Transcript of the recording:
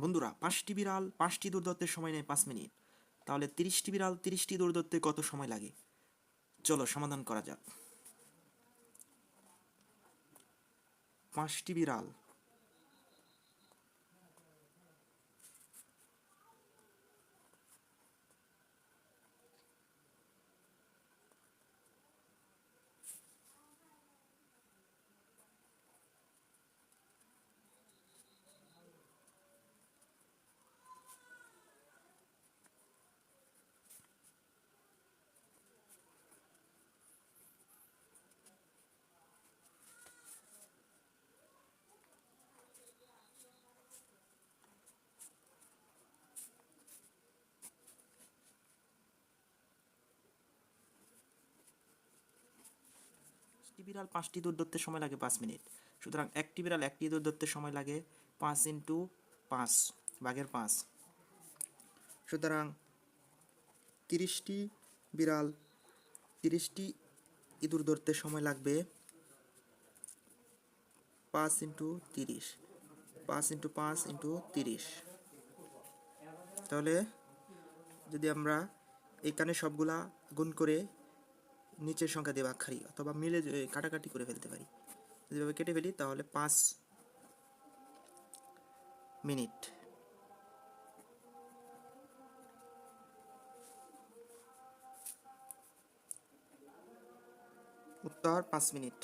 বন্ধুরা, পাঁচটি বিড়াল, পাঁচটি দূরদত্তের সময় নেয় পাঁচ মিনিট। তাহলে তিরিশটি বিড়াল, তিরিশটি দূরদত্তে কত সময় লাগে? চলো সমাধান করা যাক। পাঁচটি বিড়াল পাঁচটি বিড়াল পাঁচটি দৌড় ধরতে সময় লাগে পাঁচ মিনিট। সুতরাং একটি বিড়াল একটি দৌড় ধরতে সময় লাগে পাঁচ ইন্টু পাঁচ বাঘের পাঁচ। সুতরাং তিরিশটি বিড়াল, তিরিশটি ইঁদুর ধরতে সময় লাগবে পাঁচ ইন্টু তিরিশ। পাঁচ ইন্টু পাঁচ ইন্টু তিরিশ। তাহলে যদি আমরা এখানে সবগুলা গুণ করে নিচের সংখ্যা দিয়ে ভাগ খারি, অথবা মিলে কাটাকাটি করে ফেলতে পারি। যেভাবে কেটে ফেলি, তাহলে পাঁচ মিনিট। উত্তর পাঁচ মিনিট।